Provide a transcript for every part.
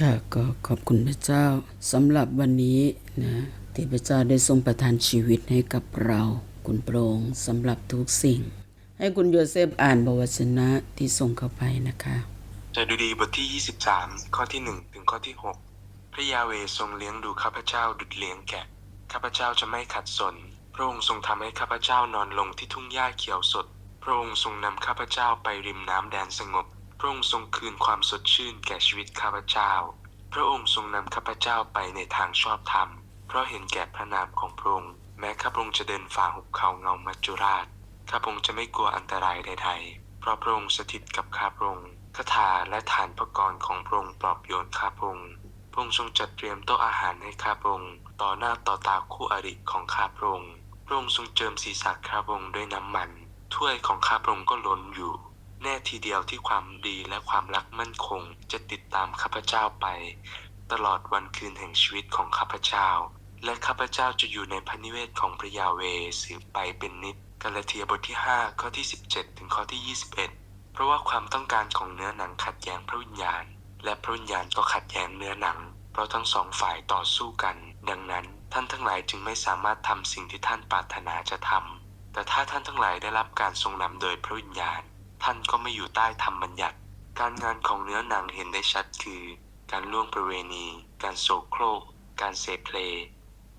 ค่ะก็ขอบคุณพระเจ้าสำหรับวันนี้นะที่พระเจ้าได้ทรงประทานชีวิตให้กับเราคุณโปรงค์สำหรับทุกสิ่ง ให้คุณโยเซฟอ่านบวชนะที่ส่งเข้าไปนะคะสดุดีบทที่ 23 ข้อที่ 1 ถึงข้อที่ 6 พระยาเวทรงเลี้ยงดูข้าพเจ้าดุจเลี้ยงแกะ ข้าพเจ้าจะไม่ขัดสน พระองค์ทรงทำให้ข้าพเจ้านอนลงที่ทุ่งหญ้าเขียวสด พระองค์ทรงนำข้าพเจ้าไปริมน้ำแดนสงบ พระองค์ทรงคืนความสดชื่นแก่ชีวิตข้าพเจ้า พระองค์ทรงนำข้าพเจ้าไปในทางชอบธรรม เพราะเห็นแก่พระนามของพระองค์ แม้ข้าพระองค์จะเดินฝ่าหุบเขาเงามัจจุราช ข้าพระองค์จะไม่กลัวอันตรายใดๆ เพราะพระองค์สถิตกับข้าพระองค์คาถาและฐานพระกรของพระองค์ปลอบโยนข้าพระองค์ พระองค์ทรงจัดเตรียมโต๊ะอาหารให้ข้าพระองค์ต่อหน้าต่อตาคู่อริของข้าพระองค์ พระองค์ทรงเจิมศีรษะข้าพระองค์ด้วยน้ำมัน ถ้วยของข้าพระองค์ก็ล้นอยู่ แน่ทีเดียวที่ความดีและความรักมั่นคงจะติดตามข้าพเจ้าไป ตลอดวันคืนแห่งชีวิตของข้าพเจ้า และข้าพเจ้าจะอยู่ในพระนิเวศของพระยาเวสืบไปเป็นนิจกาลาเทียบทที่ 5 ข้อที่ 17 ถึงข้อที่ 21 เพราะว่าความต้องการของเนื้อหนังขัดแย้งพระวิญญาณ และพระวิญญาณก็ขัดแย้งเนื้อหนัง เพราะทั้งสองฝ่ายต่อสู้กัน ดังนั้นท่านทั้งหลายจึงไม่สามารถทำสิ่งที่ท่านปรารถนาจะทำแต่ถ้าท่านทั้งหลายได้รับการทรงนำโดยพระวิญญาณ ท่านก็ไม่อยู่ใต้ธรรมบัญญัติ การงานของเนื้อหนังเห็นได้ชัดคือ การล่วงประเวณี การโสโครก การเสเพล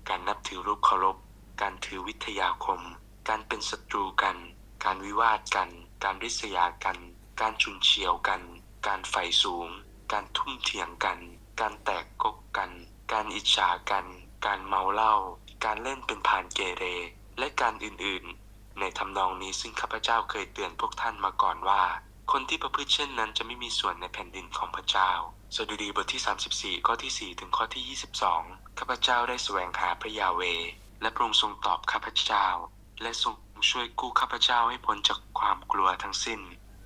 การนับถือรูปเคารพ การถือวิทยาคม การเป็นศัตรูกัน การวิวาทกัน การริษยากัน การชุนเฉียวกัน การไฟสูง การทุ่มเถียงกัน การแตกกกกัน การอิจฉากัน การเมาเหล้า การเล่นเป็นพานเกเร และการอื่นๆ ในทำนองนี้ซึ่งข้าพเจ้าเคยเตือนพวกท่านมาก่อนว่า คนที่ประพฤติเช่นนั้นจะไม่มีส่วนในแผ่นดินของพระเจ้า สดุดีบทที่ 34 ข้อที่ 4 ถึงข้อที่ 22 ข้าพเจ้าได้แสวงหาพระยาเว และพระองค์ทรงตอบข้าพเจ้า และทรงช่วยกู้ข้าพเจ้าให้พ้นจากความกลัวทั้งสิ้น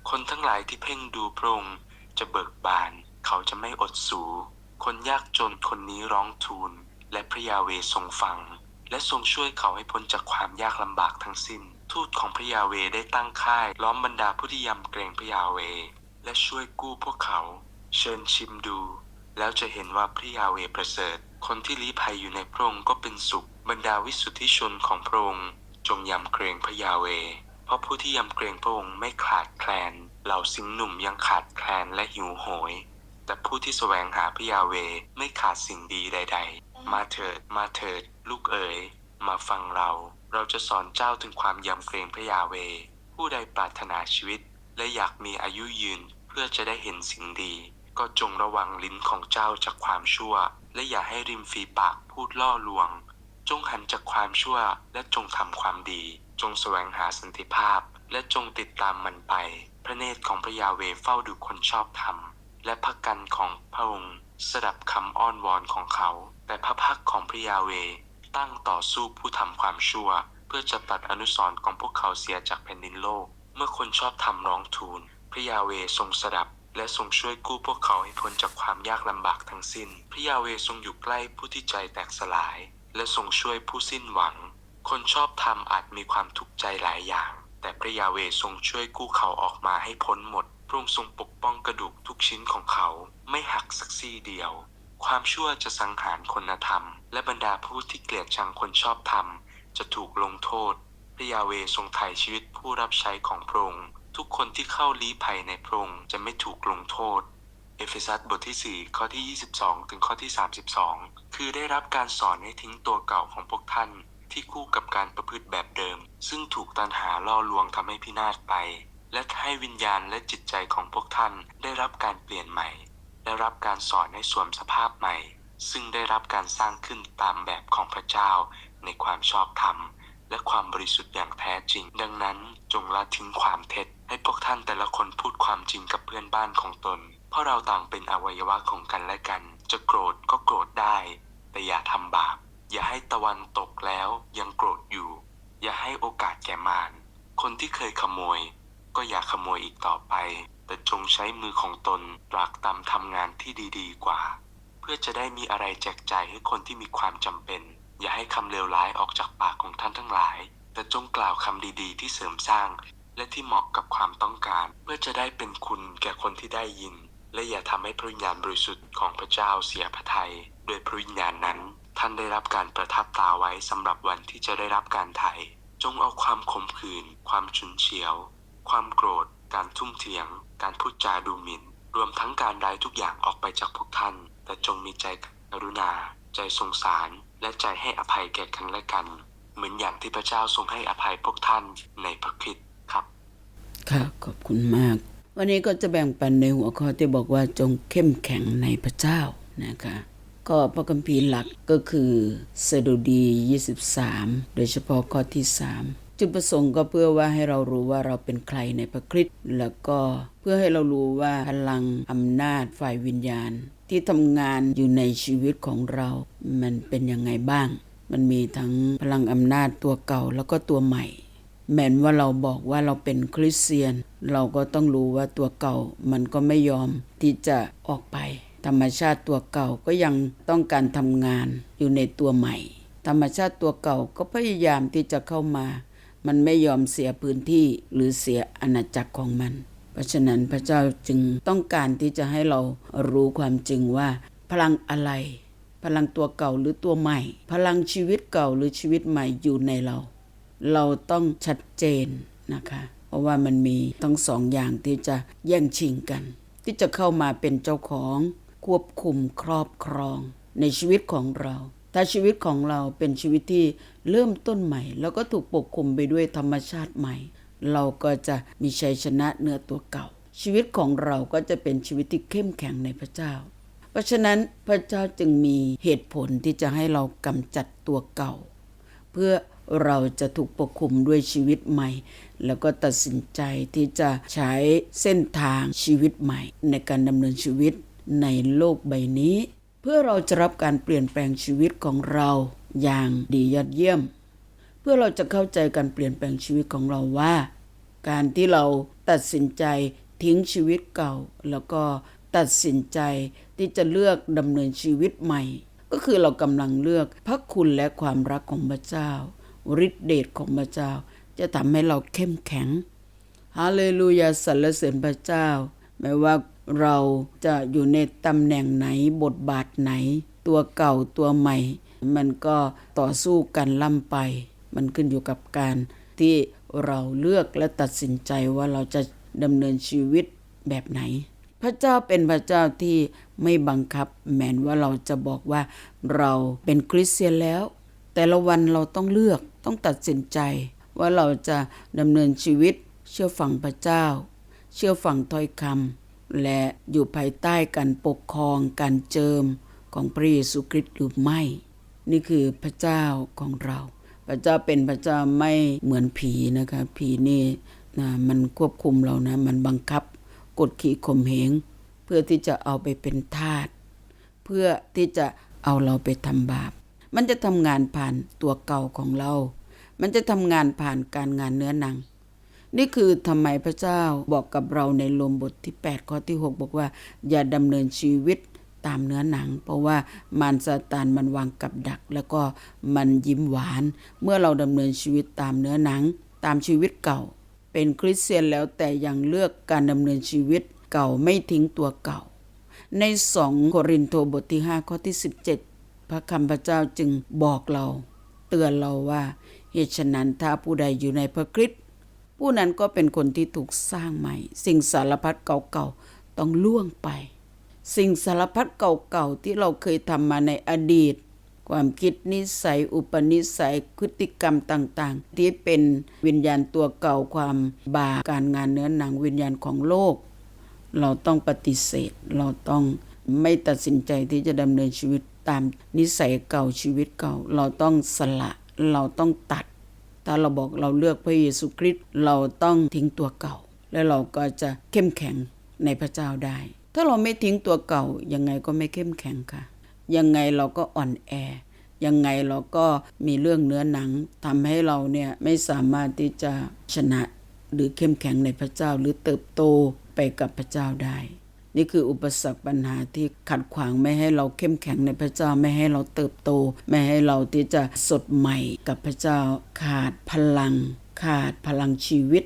คนทั้งหลายที่เพ่งดูพระองค์จะเบิกบาน เขาจะไม่อดสู คนยากจนคนนี้ร้องทูล และพระยาเวทรงฟัง และทรงช่วยเขาให้พ้นจากความยากลำบากทั้งสิ้น ทูตของพระยาเวได้ตั้งค่ายล้อมบรรดาผู้ที่ยำเกรงพระยาเว และช่วยกู้พวกเขา เชิญชิมดู แล้วจะเห็นว่าพระยาเวประเสริฐ คนที่ลี้ภัยอยู่ในพระองค์ก็เป็นสุข บรรดาวิสุทธิชนของพระองค์จงยำเกรงพระยาเว เพราะผู้ที่ยำเกรงพระองค์ไม่ขาดแคลน เหล่าสิงหนุ่มยังขาดแคลนและหิวโหย แต่ผู้ที่แสวงหาพระยาเวไม่ขาดสิ่งดีใด ๆ มาเถิด มาเถิด ลูกเอ๋ย มาฟังเรา เราจะสอนเจ้าถึงความยำเกรงพระยาเว ผู้ใดปรารถนาชีวิต และอยากมีอายุยืนเพื่อจะได้เห็นสิ่งดี ก็จงระวังลิ้นของเจ้าจากความชั่ว และอย่าให้ริมฝีปากพูดล่อลวง จงหันจากความชั่วและจงทำความดี จงแสวงหาสันติภาพ และจงติดตามมันไป พระเนตรของพระยาเวเฝ้าดูคนชอบธรรม และพระกันของพระองค์สดับคำอ้อนวอนของเขา แต่พระพักของพระยาเว ตั้งต่อสู้ผู้ทำความชั่ว เพื่อจะตัดอนุสรณ์ของพวกเขาเสียจากแผ่นดินโลก เมื่อคนชอบธรรมร้องทูล พระยาเวทรงสดับ และทรงช่วยกู้พวกเขาให้พ้นจากความยากลำบากทั้งสิ้น พระยาเวทรงอยู่ใกล้ผู้ที่ใจแตกสลาย และทรงช่วยผู้สิ้นหวัง คนชอบธรรมอาจมีความทุกข์ใจหลายอย่าง แต่พระยาเวทรงช่วยกู้เขาออกมาให้พ้นหมดพระองค์ทรงปกป้องกระดูกทุกชิ้นของเขาไม่หักสักซี่เดียว ความชั่วจะสังหารคนธรรม และบรรดาผู้ที่เกลียดชังคนชอบธรรม จะถูกลงโทษพระยาเวทรงไถ่ชีวิตผู้รับใช้ของพระองค์ทุกคนที่เข้าลี้ภัยในพระองค์จะไม่ถูกลงโทษ เอเฟซัสบทที่ 4 ข้อที่ 22 ถึงข้อที่ 32 คือได้รับการสอนให้ทิ้งตัวเก่าของพวกท่านที่คู่กับการประพฤติแบบเดิม ซึ่งถูกตันหาล่อลวงทำให้พินาศไป และให้วิญญาณและจิตใจของพวกท่านได้รับการเปลี่ยนใหม่ ได้รับการสอนให้สวมสภาพใหม่ ซึ่งได้รับการสร้างขึ้นตามแบบของพระเจ้า ในความชอบธรรม และความบริสุทธิ์อย่างแท้จริง ดังนั้นจงละทิ้งความเท็จ ให้พวกท่านแต่ละคนพูดความจริงกับเพื่อนบ้านของตน เพราะเราต่างเป็นอวัยวะของกันและกัน จะโกรธก็โกรธได้ แต่อย่าทำบาป อย่าให้ตะวันตกแล้วยังโกรธอยู่ อย่าให้โอกาสแก่มารคนที่เคยขโมย ก็อย่าขโมยอีกต่อไป แต่จงใช้มือของตนตรากตำทำงานที่ดีๆกว่า เพื่อจะได้มีอะไรแจกจ่ายให้คนที่มีความจำเป็น อย่าให้คำเลวร้ายออกจากปากของท่านทั้งหลาย แต่จงกล่าวคำดีๆ ที่เสริมสร้าง และที่เหมาะกับความต้องการ เพื่อจะได้เป็นคุณแก่คนที่ได้ยิน และอย่าทำให้พระวิญญาณบริสุทธิ์ของพระเจ้าเสียพระทัยโดยพระวิญญาณนั้น ท่านได้รับการประทับตาไว้สำหรับวันที่จะได้รับการไถ่จงเอาความขมขื่นความฉุนเฉียว ความโกรธ การทุ่มเถียง การพูดจาดูหมิ่น รวมทั้งการร้ายทุกอย่างออกไปจากพวกท่าน แต่จงมีใจกรุณา ใจสงสาร และใจให้อภัยแก่กันและกัน เหมือนอย่างที่พระเจ้าทรงให้อภัยพวกท่านในพระคริสต์ครับ ค่ะขอบคุณมาก วันนี้ก็จะแบ่งปันในหัวข้อที่บอกว่าจงเข้มแข็งในพระเจ้านะคะก็พระคัมภีร์หลักก็คือสดุดี 23 โดยเฉพาะข้อที่ 3 จุดประสงค์ก็เพื่อว่าให้เรารู้ว่าเราเป็นใครในพระคริสต์แล้วก็เพื่อให้เรารู้ว่าพลังอำนาจฝ่ายวิญญาณ ที่ทำงานอยู่ในชีวิตของเรา มันเป็นยังไงบ้าง มันมีทั้งพลังอำนาจตัวเก่าแล้วก็ตัวใหม่ แม้นว่าเราบอกว่าเราเป็นคริสเตียน เราก็ต้องรู้ว่าตัวเก่ามันก็ไม่ยอมที่จะออกไป ธรรมชาติตัวเก่าก็ยังต้องการทำงานอยู่ในตัวใหม่ ธรรมชาติตัวเก่าก็พยายามที่จะเข้ามา มันไม่ยอมเสียพื้นที่หรือเสียอาณาจักรของมัน เพราะฉะนั้นพระเจ้าจึงต้องการที่จะให้เรารู้ความจริงว่า พลังอะไร พลังตัวเก่าหรือตัวใหม่ พลังชีวิตเก่าหรือชีวิตใหม่อยู่ในเรา เราต้องชัดเจนนะคะ เพราะว่ามันมีทั้งสองอย่างที่จะแย่งชิงกัน ที่จะเข้ามาเป็นเจ้าของควบคุมครอบครองในชีวิตของเรา ถ้าชีวิตของเราเป็นชีวิตที่เริ่มต้นใหม่ แล้วก็ถูกปกคลุมไปด้วยธรรมชาติใหม่ เราก็จะมีชัยชนะเหนือตัวเก่า ชีวิตของเราก็จะเป็นชีวิตที่เข้มแข็งในพระเจ้า เพราะฉะนั้นพระเจ้าจึงมีเหตุผลที่จะให้เรากำจัดตัวเก่า เพื่อเราจะถูกปกคลุมด้วยชีวิตใหม่ แล้วก็ตัดสินใจที่จะใช้เส้นทางชีวิตใหม่ ในการดำเนินชีวิตในโลกใบนี้ เพื่อเราจะรับการเปลี่ยนแปลงชีวิตของเราอย่างดียอดเยี่ยม เพื่อเราจะเข้าใจการเปลี่ยนแปลงชีวิตของเราว่า การที่เราตัดสินใจทิ้งชีวิตเก่า แล้วก็ตัดสินใจที่จะเลือกดำเนินชีวิตใหม่ ก็คือเรากำลังเลือกพระคุณและความรักของพระเจ้าฤทธิเดชของพระเจ้า จะทำให้เราเข้มแข็งฮาเลลูยาสรรเสริญพระเจ้า ไม่ว่า เราจะอยู่ในตำแหน่งไหนบทบาทไหน ตัวเก่าตัวใหม่ มันก็ต่อสู้กันล่ำไป มันขึ้นอยู่กับการที่เราเลือกและตัดสินใจว่าเราจะดำเนินชีวิตแบบไหน พระเจ้าเป็นพระเจ้าที่ไม่บังคับแม้นว่าเราจะบอกว่าเราเป็นคริสเตียนแล้ว แต่ละวันเราต้องเลือกต้องตัดสินใจ ว่าเราจะดำเนินชีวิต เชื่อฟังพระเจ้า เชื่อฟังถ้อยคำ และอยู่ภายใต้การปกครองการเจิมของพระเยซูคริสต์หรือไม่ นี่คือพระเจ้าของเรา พระเจ้าเป็นพระเจ้าไม่เหมือนผีนะคะผีนี่นะมันควบคุมเรานะ มันบังคับกดขี่ข่มเหงเพื่อที่จะเอาไปเป็นทาสเพื่อที่จะเอาเราไปทำบาป มันจะทำงานผ่านตัวเก่าของเรา มันจะทำงานผ่านการงานเนื้อหนัง นี่คือทำไมพระเจ้าบอกกับเราในโลมบทที่ 8 ข้อที่ 6 บอกว่า อย่าดำเนินชีวิตตามเนื้อหนัง เพราะว่ามารซาตานมันวางกับดัก แล้วก็มันยิ้มหวาน เมื่อเราดำเนินชีวิตตามเนื้อหนัง ตามชีวิตเก่า เป็นคริสเตียนแล้วแต่ยังเลือกการดำเนินชีวิตเก่าไม่ทิ้งตัวเก่า ในสองโครินโตบทที่ 5 ข้อที่ 17 พระคำพระเจ้าจึงบอกเรา เตือนเราว่าเหตุฉะนั้นถ้าผู้ใดอยู่ในพระคริสต์ ผู้นั้นก็เป็นคนที่ถูกสร้างใหม่ สิ่งสารพัดเก่าๆต้องล่วงไป สิ่งสารพัดเก่าๆที่เราเคยทำมาในอดีต ความคิดนิสัย อุปนิสัยพฤติกรรมต่างๆ ที่เป็นวิญญาณตัวเก่าความบาปการงานเนื้อหนังวิญญาณของโลก เราต้องปฏิเสธ เราต้องไม่ตัดสินใจที่จะดำเนินชีวิตตามนิสัยเก่าชีวิตเก่า เราต้องสละ เราต้องตัด ถ้าเราบอกเราเลือกพระเยซูคริสต์เราต้องทิ้งตัวเก่า แล้วเราก็จะเข้มแข็งในพระเจ้าได้ ถ้าเราไม่ทิ้งตัวเก่ายังไงก็ไม่เข้มแข็งค่ะ ยังไงเราก็อ่อนแอ ยังไงเราก็มีเรื่องเนื้อหนังทำให้เราเนี่ยไม่สามารถที่จะชนะหรือเข้มแข็งในพระเจ้าหรือเติบโตไปกับพระเจ้าได้ นี่คืออุปสรรคปัญหาที่ขัดขวางไม่ให้เราเข้มแข็งในพระเจ้าไม่ให้เราเติบโต ไม่ให้เราที่จะสดใหม่กับพระเจ้าขาดพลัง ขาดพลังชีวิต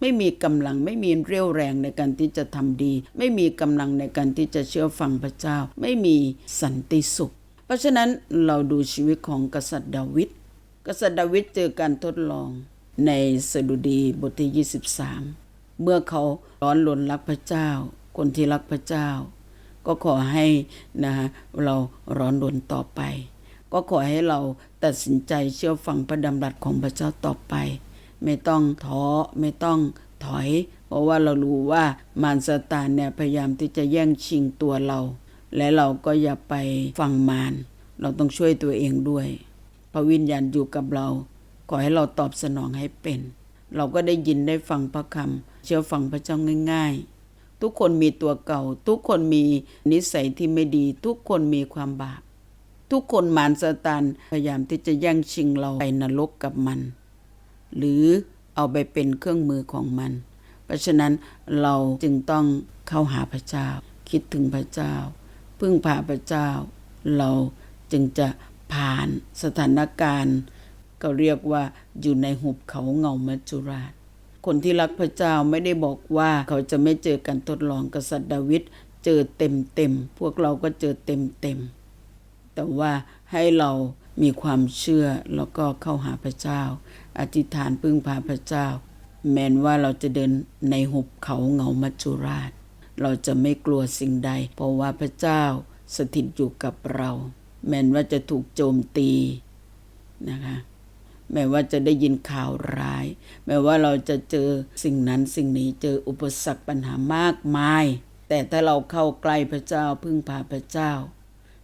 ไม่มีกำลังไม่มีเรี่ยวแรงในการที่จะทำดี ไม่มีกำลังในการที่จะเชื่อฟังพระเจ้า ไม่มีสันติสุข เพราะฉะนั้นเราดูชีวิตของกษัตริย์ดาวิดกษัตริย์ดาวิดเจอการทดลองในสดุดีบทที่ 23 เมื่อเขาร้อนรนรักพระเจ้า คนที่รักพระเจ้า ก็ขอให้นะฮะเราร้อนรนต่อไป ก็ขอให้เราตัดสินใจเชื่อฟังพระดำรัสของพระเจ้าต่อไป ไม่ต้องท้อไม่ต้องถอย เพราะว่าเรารู้ว่ามารซาตานเนี่ยพยายามที่จะแย่งชิงตัวเรา และเราก็อย่าไปฟังมารเราต้องช่วยตัวเองด้วยพระวิญญาณอยู่กับเราขอให้เราตอบสนองให้เป็น เราก็ได้ยินได้ฟังพระคำเชื่อฟังพระเจ้าง่าย ๆ ทุกคนมีตัวเก่า ทุกคนมีนิสัยที่ไม่ดี ทุกคนมีความบาป ทุกคนมารซาตานพยายามที่จะแย่งชิงเราไปนรกกับมัน หรือเอาไปเป็นเครื่องมือของมัน เพราะฉะนั้นเราจึงต้องเข้าหาพระเจ้า คิดถึงพระเจ้า พึ่งพาพระเจ้า เราจึงจะผ่านสถานการณ์ ก็เรียกว่าอยู่ในหุบเขาเงามัจจุราช คนที่รักพระเจ้าไม่ได้บอกว่าเขาจะไม่เจอการทดลองกษัตริย์ดาวิดเจอเต็มเต็มพวกเราก็เจอเต็มเต็มแต่ว่าให้เรามีความเชื่อแล้วก็เข้าหาพระเจ้า อธิษฐานพึ่งพาพระเจ้า แม้นว่าเราจะเดินในหุบเขาเงามัจจุราช เราจะไม่กลัวสิ่งใด เพราะว่าพระเจ้าสถิตอยู่กับเรา แม้นว่าจะถูกโจมตีนะคะ แม้ว่าจะได้ยินข่าวร้าย แม้ว่าเราจะเจอสิ่งนั้นสิ่งนี้เจออุปสรรคปัญหามากมาย แต่ถ้าเราเข้าใกล้พระเจ้าพึ่งพาพระเจ้า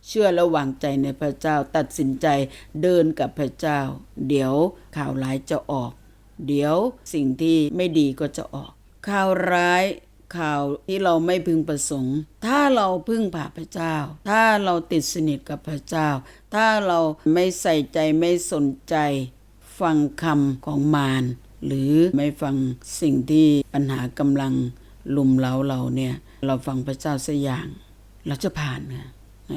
เชื่อและวางใจในพระเจ้าตัดสินใจเดินกับพระเจ้า เดี๋ยวข่าวร้ายจะออก เดี๋ยวสิ่งที่ไม่ดีก็จะออก ข่าวร้ายข่าวที่เราไม่พึงประสงค์ ถ้าเราพึ่งพาพระเจ้า ถ้าเราติดสนิทกับพระเจ้า ถ้าเราไม่ใส่ใจไม่สนใจ ฟังคำของมารหรือไม่ฟังสิ่งที่ปัญหากำลังลุมเล้าเราเนี่ยเราฟังพระเจ้าสักอย่าง เราจะผ่านค่ะ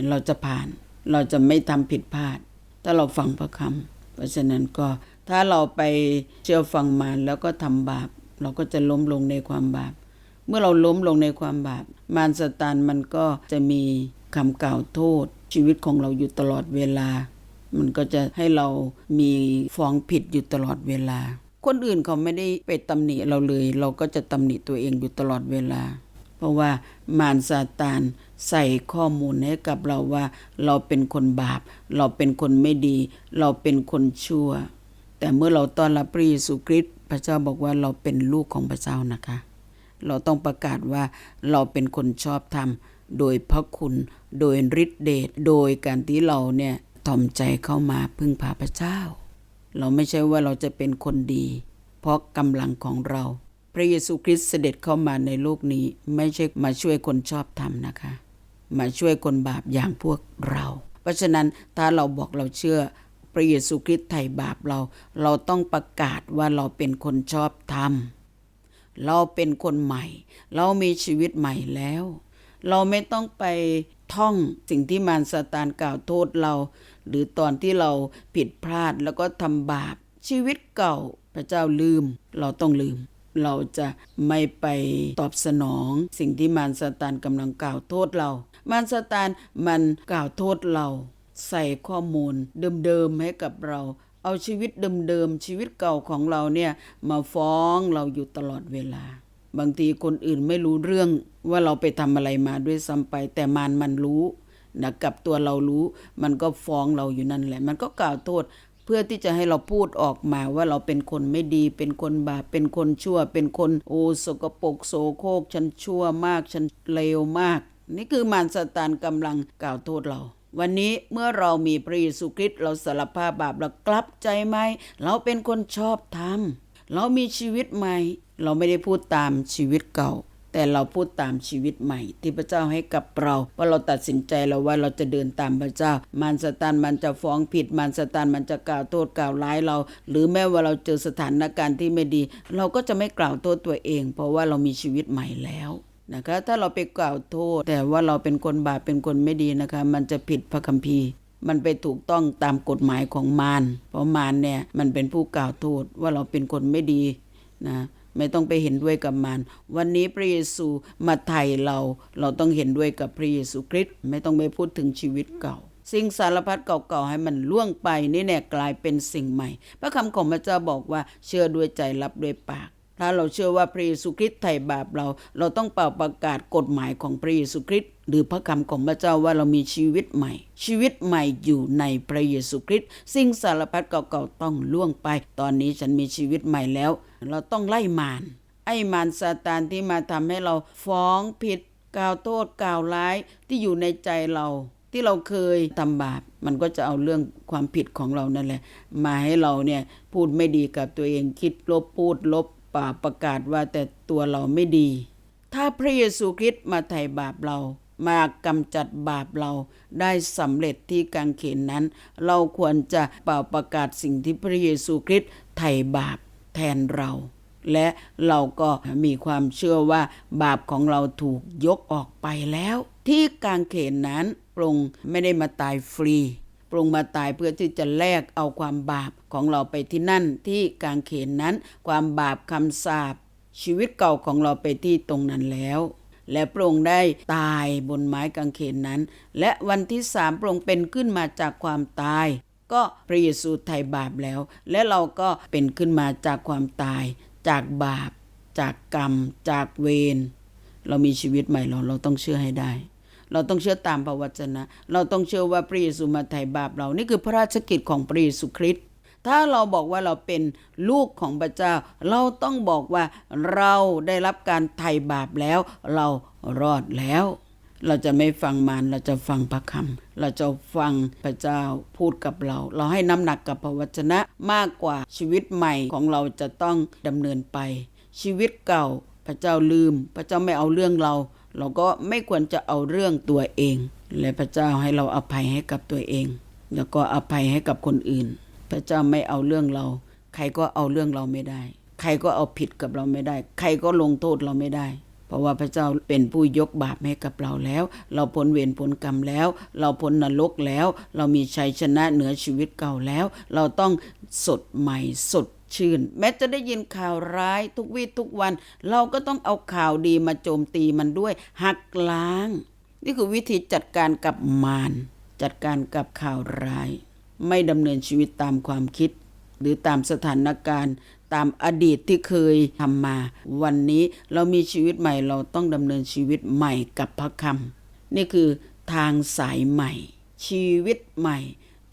เราจะผ่าน เราจะไม่ทำผิดพลาด ถ้าเราฟังพระคำเพราะฉะนั้นก็ถ้าเราไปเชื่อฟังมารแล้วก็ทำบาป เราก็จะล้มลงในความบาป เมื่อเราล้มลงในความบาป มารสตานมันก็จะมีคำกล่าวโทษชีวิตของเราอยู่ตลอดเวลา มันก็จะให้เรามีฟ้องผิดอยู่ตลอดเวลา คนอื่นเขาไม่ได้ไปตำหนิเราเลย เราก็จะตำหนิตัวเองอยู่ตลอดเวลา เพราะว่ามารซาตานใส่ข้อมูลให้กับเราว่า เราเป็นคนบาป เราเป็นคนไม่ดี เราเป็นคนชั่ว แต่เมื่อเราต้อนรับพระเยซูคริสต์พระเจ้าบอกว่าเราเป็นลูกของพระเจ้านะคะ เราต้องประกาศว่าเราเป็นคนชอบธรรมโดยพระคุณ โดยฤทธิเดช โดยการที่เราเนี่ย ถ่อมใจเข้ามาพึ่งพาพระเจ้า เราไม่ใช่ว่าเราจะเป็นคนดี เพราะกำลังของเรา พระเยซูคริสต์เสด็จเข้ามาในโลกนี้ไม่ใช่มาช่วยคนชอบธรรมนะคะ มาช่วยคนบาปอย่างพวกเรา เพราะฉะนั้นถ้าเราบอกเราเชื่อพระเยซูคริสต์ไถ่บาปเรา เราต้องประกาศว่าเราเป็นคนชอบธรรม เราเป็นคนใหม่ เรามีชีวิตใหม่แล้ว เราไม่ต้องไป ท่องสิ่งที่มารซาตานกล่าวโทษเรา หรือตอนที่เราผิดพลาดแล้วก็ทำบาป ชีวิตเก่าพระเจ้าลืม เราต้องลืม เราจะไม่ไปตอบสนอง สิ่งที่มารซาตานกำลังกล่าวโทษเรา มารซาตานมันกล่าวโทษเรา ใส่ข้อมูลเดิมๆให้กับเราเอาชีวิตเดิมๆชีวิตเก่าของเราเนี่ยมาฟ้องเราอยู่ตลอดเวลา บางทีคนอื่นไม่รู้เรื่องว่าเราไปทำอะไรมาด้วยซ้ำไป แต่มารมันรู้นะกับตัวเรารู้มันก็ฟ้องเราอยู่นั่นแหละ มันก็กล่าวโทษเพื่อที่จะให้เราพูดออกมาว่าเราเป็นคนไม่ดี เป็นคนบาป เป็นคนชั่ว เป็นคนโอสกปกโสโครกฉันชั่วมากฉันเลวมาก นี่คือมารซาตานกำลังกล่าวโทษเรา วันนี้เมื่อเรามีพระเยซูคริสต์เราสารภาพบาปเรากลับใจไหมเราเป็นคนชอบธรรม เรามีชีวิตใหม่ เราไม่ได้พูดตามชีวิตเก่า แต่เราพูดตามชีวิตใหม่ ที่พระเจ้าให้กับเราว่าเราตัดสินใจแล้วว่าเราจะเดินตามพระเจ้า มารสตานมันจะฟ้องผิด มารสตานมันจะกล่าวโทษกล่าวร้ายเรา หรือแม้ว่าเราเจอสถานการณ์ที่ไม่ดี เราก็จะไม่กล่าวโทษตัวเอง เพราะว่าเรามีชีวิตใหม่แล้วนะคะถ้าเราไปกล่าวโทษ แต่ว่าเราเป็นคนบาปเป็นคนไม่ดีนะคะ มันจะผิดพระคัมภีร์ มันไปถูกต้องตามกฎหมายของมารเพราะมารเนี่ยมันเป็นผู้กล่าวโทษว่าเราเป็นคนไม่ดีนะไม่ต้องไปเห็นด้วยกับมัน วันนี้พระเยซูมาไถ่เรา เราต้องเห็นด้วยกับพระเยซูคริสต์ไม่ต้องไปพูดถึงชีวิตเก่า สิ่งสารพัดเก่าๆให้มันล่วงไปนี่แน่กลายเป็นสิ่งใหม่ พระคำของพระเจ้าบอกว่าเชื่อด้วยใจรับด้วยปาก ถ้าเราเชื่อว่าพระเยซูคริสต์ไถ่บาปเรา เราต้องเป่าประกาศกฎหมายของพระเยซูคริสต์หรือพระคำของพระเจ้าว่าเรามีชีวิตใหม่ ชีวิตใหม่อยู่ในพระเยซูคริสต์สิ่งสารพัดเก่าๆต้องล่วงไป ตอนนี้ฉันมีชีวิตใหม่แล้ว เราต้องไล่มารไอ้มารซาตานที่มาทำให้เราฟ้องผิดกล่าวโทษกล่าวร้ายที่อยู่ในใจเราที่เราเคยทำบาปมันก็จะเอาเรื่องความผิดของเรานั่นแหละ มาให้เราเนี่ยพูดไม่ดีกับตัวเองคิดลบพูดลบ ป่าประกาศว่าแต่ตัวเราไม่ดี ถ้าพระเยซูคริสต์มาไถ่บาปเรามากำจัดบาปเราได้สำเร็จที่กางเขนนั้น เราควรจะเป่าประกาศสิ่งที่พระเยซูคริสต์ไถ่บาปแทนเรา และเราก็มีความเชื่อว่าบาปของเราถูกยกออกไปแล้ว ที่กางเขนนั้นพระองค์ไม่ได้มาตายฟรี พรงมาตายเพื่อที่จะแลกเอาความบาปของเราไปที่นั่นที่กางเขนนั้น ความบาปคำสาปชีวิตเก่าของเราไปที่ตรงนั้นแล้ว และพระองค์ได้ตายบนไม้กางเขนนั้น และวันที่สามพระองค์เป็นขึ้นมาจากความตาย ก็พระเยซูไถ่บาปแล้ว และเราก็เป็นขึ้นมาจากความตาย จากบาป จากกรรม จากเวรเรามีชีวิตใหม่เราเราต้องเชื่อให้ได้ เราต้องเชื่อตามพระวจนะ เราต้องเชื่อว่าพระเยซูมาไถ่บาปเรา นี่คือพระราชกิจของพระเยซูคริสต์ถ้าเราบอกว่าเราเป็นลูกของพระเจ้า เราต้องบอกว่าเราได้รับการไถ่บาปแล้ว เรารอดแล้ว เราจะไม่ฟังมารเราจะฟังพระคำเราจะฟังพระเจ้าพูดกับเรา เราให้น้ำหนักกับพระวจนะมากกว่าชีวิตใหม่ของเราจะต้องดำเนินไป ชีวิตเก่าพระเจ้าลืม พระเจ้าไม่เอาเรื่องเรา เราก็ไม่ควรจะเอาเรื่องตัวเอง และพระเจ้าให้เราอภัยให้กับตัวเอง แล้วก็อภัยให้กับคนอื่น พระเจ้าไม่เอาเรื่องเรา ใครก็เอาเรื่องเราไม่ได้ ใครก็เอาผิดกับเราไม่ได้ ใครก็ลงโทษเราไม่ได้ เพราะว่าพระเจ้าเป็นผู้ยกบาปให้กับเราแล้ว เราพ้นเวรพ้นกรรมแล้ว เราพ้นนรกแล้ว เรามีชัยชนะเหนือชีวิตเก่าแล้ว เราต้องสดใหม่สด ชื่น แม้จะได้ยินข่าวร้ายทุกวี่ทุกวัน เราก็ต้องเอาข่าวดีมาโจมตีมันด้วยหักล้าง นี่คือวิธีจัดการกับมารจัดการกับข่าวร้าย ไม่ดำเนินชีวิตตามความคิด หรือตามสถานการณ์ตามอดีตที่เคยทำมา วันนี้เรามีชีวิตใหม่เราต้องดำเนินชีวิตใหม่กับพระคำนี่คือทางสายใหม่ ชีวิตใหม่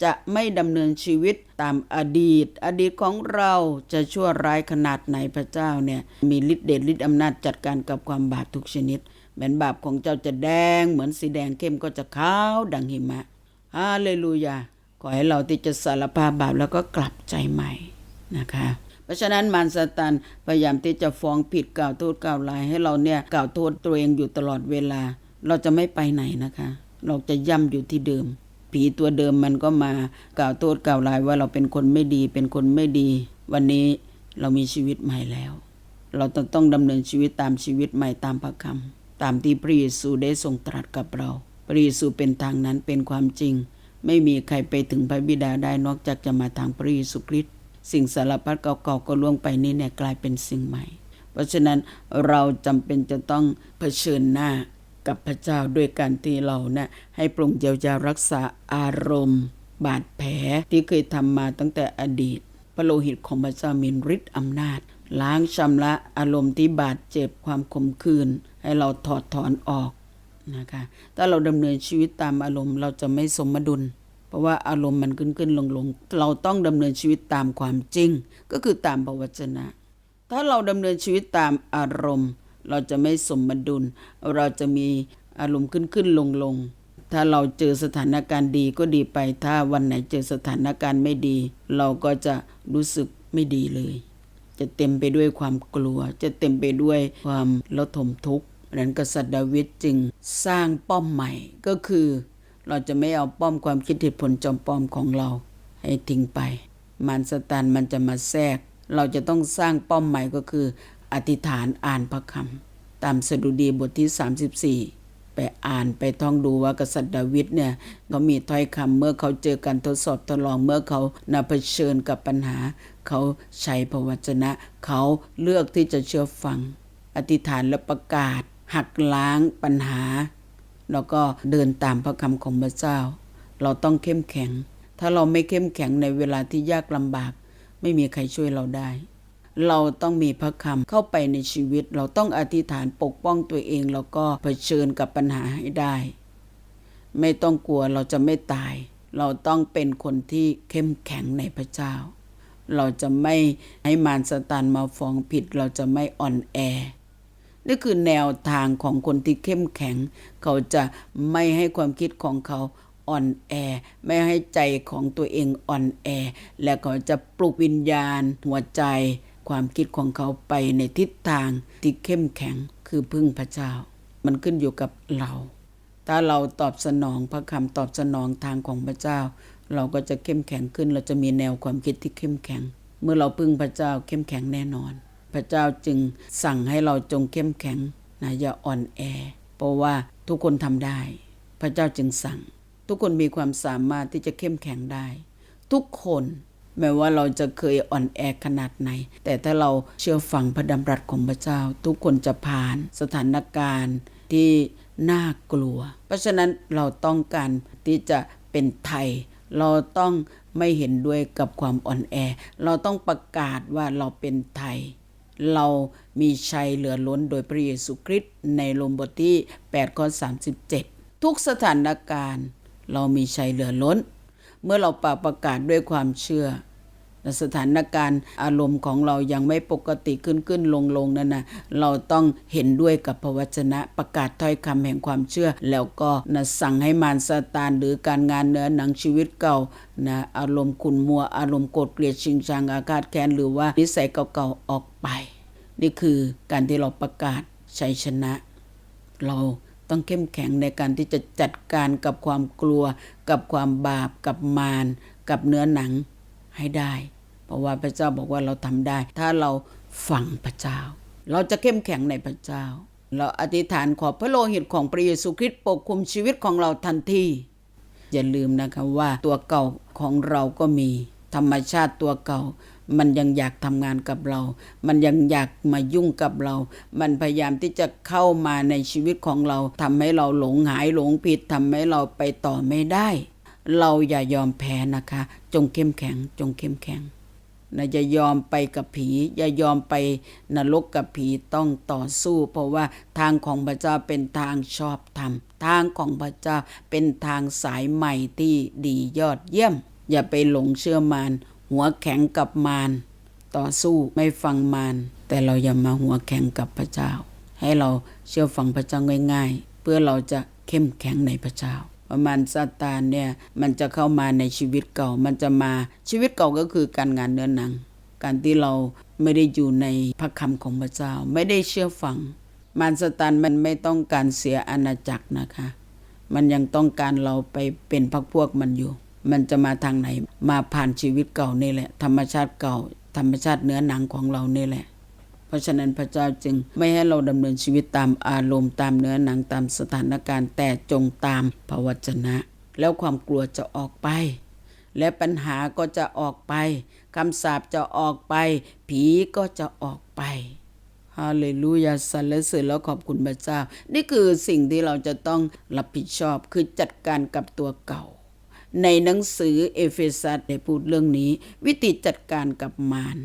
จะไม่ดำเนินชีวิตตามอดีต อดีตของเราจะชั่วร้ายขนาดไหนพระเจ้าเนี่ยมีฤทธิ์เดชฤทธิ์อำนาจจัดการกับความบาปทุกชนิดแม้นบาปของเจ้าจะแดง เหมือนสีแดงเข้มก็จะขาวดังหิมะฮาเลลูยาขอให้เราที่จะสารภาพบาปแล้วก็กลับใจใหม่นะคะ เพราะฉะนั้นมารซาตานพยายามที่จะฟ้องผิดกล่าวโทษกล่าวลายให้เราเนี่ยกล่าวโทษตัวเองอยู่ตลอดเวลา เราจะไม่ไปไหนนะคะ เราจะย่ำอยู่ที่เดิม ผีตัวเดิมมันก็มากล่าวโทษกล่าวลายว่าเราเป็นคนไม่ดี เป็นคนไม่ดี วันนี้เรามีชีวิตใหม่แล้ว เราต้องต้องดำเนินชีวิตตามชีวิตใหม่ตามพระคำตามที่พระเยซูได้ทรงตรัสกับเราพระเยซูเป็นทางนั้นเป็นความจริง ไม่มีใครไปถึงพระบิดาได้นอกจากจะมาทางพระเยซูคริสต์สิ่งสารพัดเก่าๆก็ล่วงไปนี่เนี่ยกลายเป็นสิ่งใหม่ เพราะฉะนั้นเราจำเป็นจะต้องเผชิญหน้า กับพระเจ้าด้วยการที่เรานะให้ปรุงเยียวยารักษาอารมณ์ บาดแผลที่เคยทำมาตั้งแต่อดีต พระโลหิตของพระเจ้ามีฤทธิ์อำนาจ ล้างชำระอารมณ์ที่บาดเจ็บความขมขื่นให้เราถอดถอนออกนะคะถ้าเราดำเนินชีวิตตามอารมณ์เราจะไม่สมดุล เพราะว่าอารมณ์มันขึ้นขึ้นลงลงเราต้องดำเนินชีวิตตามความจริง ก็คือตามพระวจนะ ถ้าเราดำเนินชีวิตตามอารมณ์ เราจะไม่สมดุล เราจะมีอารมณ์ขึ้นขึ้นลงลงถ้าเราเจอสถานการณ์ดีก็ดีไป ถ้าวันไหนเจอสถานการณ์ไม่ดี เราก็จะรู้สึกไม่ดีเลย จะเต็มไปด้วยความกลัว จะเต็มไปด้วยความระทมทุกข์ดังนั้นกษัตริย์ดาวิดจึงสร้างป้อมใหม่ก็คือ เราจะไม่เอาป้อมความคิดเหตุผลจอมปลอมของเรา ให้ทิ้งไป มารสตานมันจะมาแทรก เราจะต้องสร้างป้อมใหม่ก็คือ อธิษฐานอ่านพระคำตามสดุดีบทที่ 34 ไปอ่านไปท่องดูว่ากษัตริย์ดาวิดเนี่ยเขามีถ้อยคำเมื่อเขาเจอการทดสอบทดลองเมื่อเขานาเผชิญกับปัญหา เขาใช้พระวจนะ เขาเลือกที่จะเชื่อฟัง อธิษฐานและประกาศ หักล้างปัญหา แล้วก็เดินตามพระคำของพระเจ้า เราต้องเข้มแข็ง ถ้าเราไม่เข้มแข็งในเวลาที่ยากลำบาก ไม่มีใครช่วยเราได้ เราต้องมีพระคำเข้าไปในชีวิต เราต้องอธิษฐานปกป้องตัวเอง แล้วก็เผชิญกับปัญหาให้ได้ ไม่ต้องกลัวเราจะไม่ตาย เราต้องเป็นคนที่เข้มแข็งในพระเจ้า เราจะไม่ให้มารสตานมาฟ้องผิด เราจะไม่อ่อนแอนี่คือแนวทางของคนที่เข้มแข็ง เขาจะไม่ให้ความคิดของเขาอ่อนแอ ไม่ให้ใจของตัวเองอ่อนแอ และเขาจะปลุกวิญญาณ หัวใจ ความคิดของเขาไปในทิศทางที่เข้มแข็งคือพึ่งพระเจ้า มันขึ้นอยู่กับเรา ถ้าเราตอบสนองพระคำตอบสนองทางของพระเจ้า เราก็จะเข้มแข็งขึ้น เราจะมีแนวความคิดที่เข้มแข็ง เมื่อเราพึ่งพระเจ้าเข้มแข็งแน่นอน พระเจ้าจึงสั่งให้เราจงเข้มแข็งนะอย่าอ่อนแอ เพราะว่าทุกคนทำได้ พระเจ้าจึงสั่ง ทุกคนมีความสามารถที่จะเข้มแข็งได้ ทุกคน แม้ว่าเราจะเคยอ่อนแอขนาดไหน แต่ถ้าเราเชื่อฟังพระดำรัสของพระเจ้า ทุกคนจะผ่านสถานการณ์ที่น่ากลัว เพราะฉะนั้นเราต้องการที่จะเป็นไทย เราต้องไม่เห็นด้วยกับความอ่อนแอ เราต้องประกาศว่าเราเป็นไทย เรามีชัยเหลือล้นโดยพระเยซูคริสต์ในโรมบทที่8ข้อ37 ทุกสถานการณ์ เรามีชัยเหลือล้น เมื่อเราประกาศด้วยความเชื่อ สถานการณ์อารมณ์ของเรายังไม่ปกติขึ้นขึ้นลงลงนั่นนะเราต้องเห็นด้วยกับพระวจนะประกาศถ้อยคำแห่งความเชื่อ แล้วก็นะสั่งให้มารซาตานหรือการงานเนื้อหนังชีวิตเก่านะอารมณ์ขุนมัว อารมณ์โกรธเกลียดชิงชังอาฆาตแค้นหรือว่านิสัยเก่าๆออกไป นี่คือการที่เราประกาศชัยชนะ เราต้องเข้มแข็งในการที่จะจัดการกับความกลัว กับความบาปกับมารกับเนื้อหนัง ให้ได้ เพราะว่าพระเจ้าบอกว่าเราทำได้ ถ้าเราฟังพระเจ้า เราจะเข้มแข็งในพระเจ้า เราอธิษฐานขอพระโลหิตของพระเยซูคริสต์ปกคุมชีวิตของเราทันทีอย่าลืมนะคะว่าตัวเก่าของเราก็มีธรรมชาติตัวเก่า มันยังอยากทำงานกับเรา มันยังอยากมายุ่งกับเรา มันพยายามที่จะเข้ามาในชีวิตของเราทำให้เราหลงหายหลงผิดทำให้เราไปต่อไม่ได้ เราอย่ายอมแพ้นะคะ จงเข้มแข็ง จงเข้มแข็งนะอย่ายอมไปกับผี อย่ายอมไปนรกกับผีต้องต่อสู้ เพราะว่าทางของพระเจ้าเป็นทางชอบธรรม ทางของพระเจ้าเป็นทางสายใหม่ที่ดียอดเยี่ยม อย่าไปหลงเชื่อมารหัวแข็งกับมารต่อสู้ไม่ฟังมารแต่เราอย่ามาหัวแข็งกับพระเจ้า ให้เราเชื่อฟังพระเจ้าง่าย ๆ เพื่อเราจะเข้มแข็งในพระเจ้า มาณซาตานเนี่ยมันจะเข้ามาในชีวิตเก่า มันจะมาชีวิตเก่าก็คือการงานเนื้อหนัง การที่เราไม่ได้อยู่ในพระคำของพระเจ้า ไม่ได้เชื่อฟัง มารซาตานมันไม่ต้องการเสียอาณาจักรนะคะ มันยังต้องการเราไปเป็นพักพวกมันอยู่ มันจะมาทางไหน มาผ่านชีวิตเก่านี่แหละ ธรรมชาติเก่า ธรรมชาติเนื้อหนังของเรานี่แหละ เพราะฉะนั้นพระเจ้าจึงไม่ให้เราดำเนินชีวิตตามอารมณ์ตามเนื้อหนังตามสถานการณ์ แต่จงตามพระวจนะ แล้วความกลัวจะออกไป และปัญหาก็จะออกไปคำสาปจะออกไป ผีก็จะออกไปฮาเลลูยาสรรเสริญแล้วขอบคุณพระเจ้า นี่คือสิ่งที่เราจะต้องรับผิดชอบคือจัดการกับตัวเก่า ในหนังสือเอเฟซัสได้พูดเรื่องนี้ วิธีจัดการกับมาร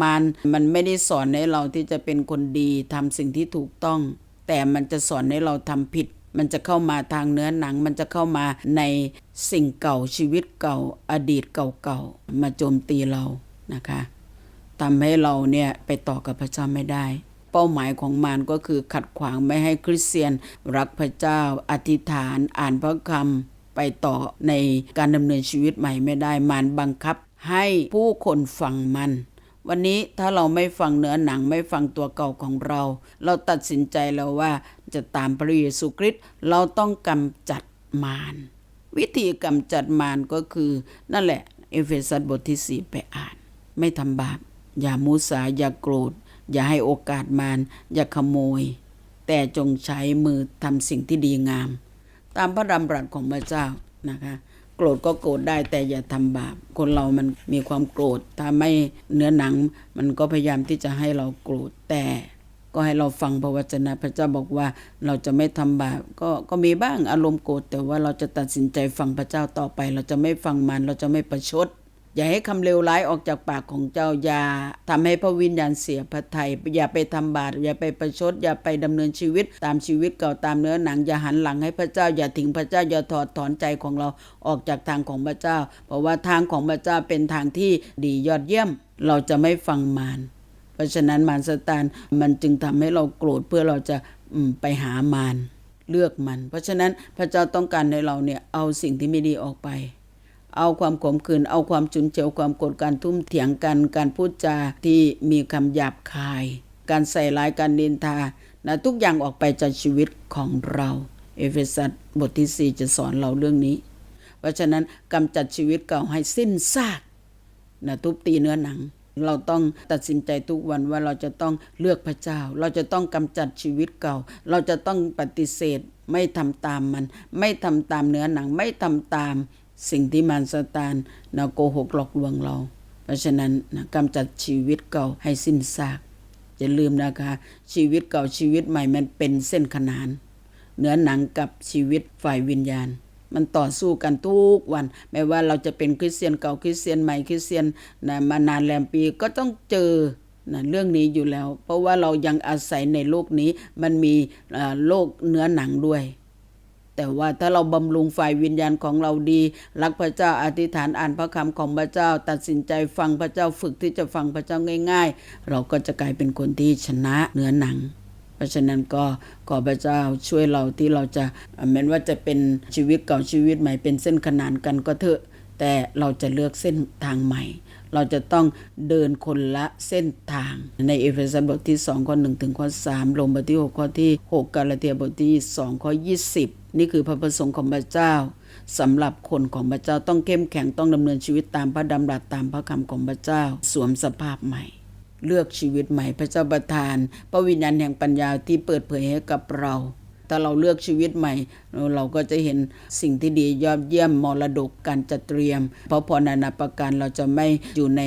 มารมันไม่ได้สอนให้เราที่จะเป็นคนดีทำสิ่งที่ถูกต้อง แต่มันจะสอนให้เราทำผิด มันจะเข้ามาทางเนื้อหนัง มันจะเข้ามาในสิ่งเก่าชีวิตเก่า อดีตเก่าๆมาโจมตีเรานะคะทำให้เราเนี่ยไปต่อกับพระเจ้าไม่ได้ เป้าหมายของมารก็คือขัดขวางไม่ให้คริสเตียน รักพระเจ้า อธิษฐาน อ่านพระคำไปต่อในการดำเนินชีวิตใหม่ไม่ได้มารบังคับให้ผู้คนฟังมัน วันนี้ถ้าเราไม่ฟังเนื้อหนังไม่ฟังตัวเก่าของเรา เราตัดสินใจแล้วว่าจะตามพระเยซูคริสต์เราต้องกำจัดมารวิธีกำจัดมารก็คือ นั่นแหละ เอเฟซัสบทที่ 4 ไปอ่าน ไม่ทำบาป อย่ามุสาอย่าโกรธ อย่าให้โอกาสมารอย่าขโมย แต่จงใช้มือทำสิ่งที่ดีงาม ตามพระดำรัสของพระเจ้านะคะ โกรธก็โกรธได้แต่อย่าทำบาป คนเรามันมีความโกรธถ้าไม่เนื้อหนัง มันก็พยายามที่จะให้เราโกรธแต่ก็ให้เราฟังพระวจนะพระเจ้าบอกว่าเราจะไม่ทำบาปก็ก็มีบ้างอารมณ์โกรธแต่ว่าเราจะตัดสินใจฟังพระเจ้าต่อไป เราจะไม่ฟังมันเราจะไม่ประชด อย่าให้คำเลวร้ายออกจากปากของเจ้าอย่าทำให้พระวิญญาณเสียพระทัยอย่าไปทำบาปอย่าไปประชด อย่าไปดำเนินชีวิตตามชีวิตเก่าตามเนื้อหนังอย่าหันหลังให้พระเจ้า อย่าทิ้งพระเจ้าอย่าถอดถอนใจของเราออกจากทางของพระเจ้า เพราะว่าทางของพระเจ้าเป็นทางที่ดียอดเยี่ยม เราจะไม่ฟังมารเพราะฉะนั้นมารสตานมันจึงทำให้เราโกรธเพื่อเราจะไปหามารเลือกมัน เพราะฉะนั้นพระเจ้าต้องการให้เราเนี่ยเอาสิ่งที่ไม่ดีออกไป เอาความขมขื่นเอาความจุนเจียวความกรธการทุ่มเถียงกันการพูดจาที่มีคำหยาบคาย การใส่ร้ายการนินทานะทุกอย่างออกไปจากชีวิตของเรา เอเฟซัสบทที่ 4 จะสอนเราเรื่องนี้ เพราะฉะนั้นกำจัดชีวิตเก่าให้สิ้นซากนะทุบตีเนื้อหนัง เราต้องตัดสินใจทุกวันว่าเราจะต้องเลือกพระเจ้า เราจะต้องกำจัดชีวิตเก่า เราจะต้องปฏิเสธไม่ทำตามมัน ไม่ทำตามเนื้อหนัง ไม่ทำตาม สิ่งที่มารซาตานนะโกหกหลอกลวงเรา เพราะฉะนั้นนะกำจัดชีวิตเก่าให้สิ้นซากอย่าลืมนะคะ ชีวิตเก่าชีวิตใหม่มันเป็นเส้นขนานเนื้อหนังกับชีวิตฝ่ายวิญญาณ มันต่อสู้กันทุกวัน ไม่ว่าเราจะเป็นคริสเตียนเก่าคริสเตียนใหม่คริสเตียนนะมานานแรมปีก็ต้องเจอนะเรื่องนี้อยู่แล้ว เพราะว่าเรายังอาศัยในโลกนี้มันมีโลกเนื้อหนังด้วย แต่ว่าถ้าเราบำรุงฝ่ายวิญญาณของเราดี รักพระเจ้าอธิษฐานอ่านพระคำของพระเจ้า ตัดสินใจฟังพระเจ้าฝึกที่จะฟังพระเจ้าง่าย ๆ เราก็จะกลายเป็นคนที่ชนะเนื้อหนัง เพราะฉะนั้นก็ขอพระเจ้าช่วยเราที่เราจะแม้ว่าจะเป็นชีวิตเก่าชีวิตใหม่เป็นเส้นขนานกันก็เถอะ แต่เราจะเลือกเส้นทางใหม่เราจะต้องเดินคนละเส้นทาง ในเอเฟซัสบทที่ 2 ข้อ 1 ถึงข้อ3โรมบทที่ 6 ข้อที่ 6 กาลาเทียบทที่ 2 ข้อ 20 นี่คือพระประสงค์ของพระเจ้าสำหรับคนของพระเจ้าต้องเข้มแข็งต้องดำเนินชีวิตตามพระดำรัสตามพระคำของพระเจ้า สวมสภาพใหม่ เลือกชีวิตใหม่พระเจ้าประทาน พระวิญญาณแห่งปัญญาที่เปิดเผยให้กับเราถ้าเราเลือกชีวิตใหม่ เราก็จะเห็นสิ่งที่ดียอดเยี่ยมมรดกการจัดเตรียม เพราะพอนานาประการเราจะไม่อยู่ใน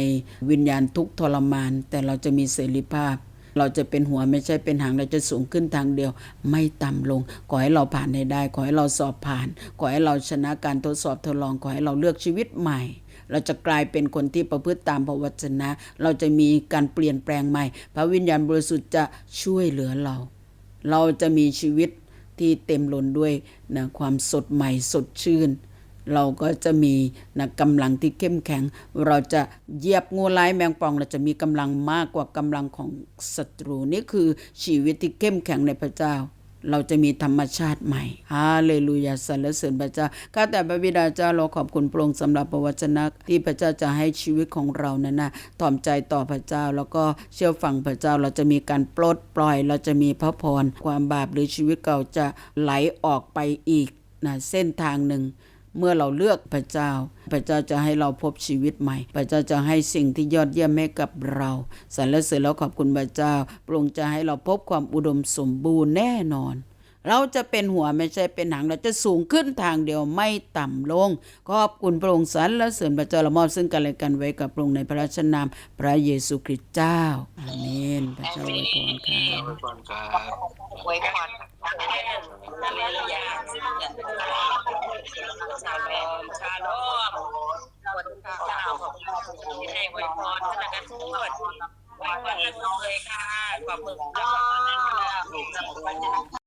วิญญาณทุกทรมาน แต่เราจะมีเสรีภาพ เราจะเป็นหัวไม่ใช่เป็นหางเราจะสูงขึ้นทางเดียว ไม่ต่ำลงขอให้เราผ่านให้ได้ ขอให้เราสอบผ่าน ขอให้เราชนะการทดสอบทดลองขอให้เราเลือกชีวิตใหม่เราจะกลายเป็นคนที่ประพฤติตามพระวจนะ เราจะมีการเปลี่ยนแปลงใหม่ พระวิญญาณบริสุทธิ์จะช่วยเหลือเรา เราจะมีชีวิตที่เต็มล้นด้วยนะความสดใหม่สดชื่น เราก็จะมีนะกำลังที่เข้มแข็ง เราจะเหยียบงูร้ายแมงป่อง เราจะมีกำลังมากกว่ากำลังของศัตรูนี่คือชีวิตที่เข้มแข็งในพระเจ้าเราจะมีธรรมชาติใหม่ฮาเลลูยาสรรเสริญพระเจ้า ข้าแต่พระบิดาเจ้าเราขอบคุณพระองค์สำหรับพระวจนะที่พระเจ้าจะให้ชีวิตของเรานั้นนะถ่อมใจต่อพระเจ้าแล้วก็เชื่อฟังพระเจ้าเราจะมีการปลดปล่อย เราจะมีพระพร ความบาปหรือชีวิตเก่าจะไหลออกไปอีกนะเส้นทางหนึ่ง เมื่อเราเลือกพระเจ้า พระเจ้าจะให้เราพบชีวิตใหม่ พระเจ้าจะให้สิ่งที่ยอดเยี่ยมให้กับเราสรรเสริญแล้วขอบคุณพระเจ้าพระองค์จะให้เราพบความอุดมสมบูรณ์แน่นอน เราจะเป็นหัวไม่ใช่เป็นหางเราจะสูงขึ้นทางเดียวไม่ต่ำลง ขอบคุณพระองค์สรรเสริญพระเจ้าเรามอบซึ่งกันและกันไว้กับพระองค์ในพระราชนามพระเยซูคริสต์เจ้าอาเมน พระเจ้าอวยพรค่ะขอบคุณครับไว้ก่อ นฮาเลลูยาชาลอมชาลอมวันเจ้าของที่ให้ไว้พรท่านกันทุกคนไว้พรท่านเลยค่ะขอบคุณเจ้า